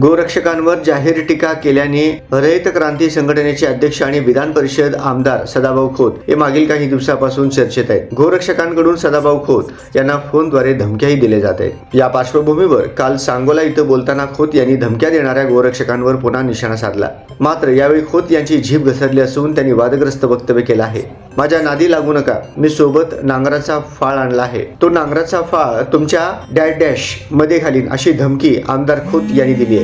गोरक्षकांवर जाहीर टीका केल्याने रयत क्रांती संघटनेचे अध्यक्ष आणि विधान परिषद आमदार सदाभाऊ खोत हे मागील काही दिवसापासून चर्चेत आहेत. गोरक्षकांकडून सदाभाऊ खोत यांना फोनद्वारे धमक्याही दिले जात आहेत. या पार्श्वभूमीवर काल सांगोला इथं बोलताना खोत यांनी धमक्या देणाऱ्या गोरक्षकांवर पुन्हा निशाणा साधला. मात्र यावेळी खोत यांची झीप घसरली असून त्यांनी वादग्रस्त वक्तव्य केलं आहे. माझ्या नादी लागू नका. मी सोबत नांगराचा फाळ आणला आहे. तो नांगराचा फाळ तुमच्या डॅश डॅशमध्ये घालीन अशी धमकी आमदार खोत यांनी दिली आहे.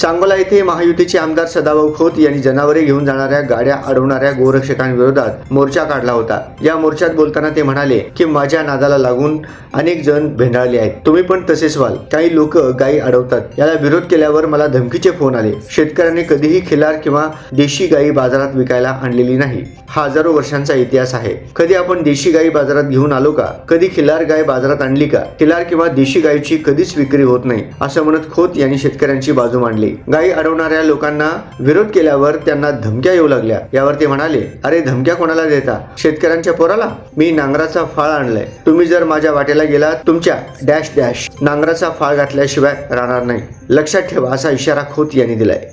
सांगोला येथे महायुतीचे आमदार सदाभाऊ खोत यांनी जनावरे घेऊन जाणाऱ्या गाड्या अडवणाऱ्या गोरक्षकांविरोधात मोर्चा काढला होता. या मोर्चात बोलताना ते म्हणाले की माझ्या नादाला लागून अनेक जण भेंडाळले आहेत. तुम्ही पण तसेच व्हाल. काही लोक गायी अडवतात. याला विरोध केल्यावर मला धमकीचे फोन आले. शेतकऱ्यांनी कधीही खिलार किंवा देशी गायी बाजारात विकायला आणलेली नाही. हा हजारो वर्षांचा इतिहास आहे. कधी आपण देशी गायी बाजारात घेऊन आलो का? कधी खिलार गाय बाजारात आणली का? खिलार किंवा देशी गायीची कधीच विक्री होत नाही असं म्हणत खोत यांनी शेतकऱ्यांची बाजू मांडली. गायी अडवणाऱ्या लोकांना विरोध केल्यावर त्यांना धमक्या येऊ लागल्या. यावर ते म्हणाले अरे धमक्या कोणाला देता? शेतकऱ्यांच्या पोराला? मी नांगराचा फाळ आणलाय. तुम्ही जर माझ्या वाटेला गेला तुमच्या डॅश डॅश नांगराचा फाळ घातल्याशिवाय राहणार नाही. लक्षात ठेवा असा इशारा खोत यांनी दिलाय.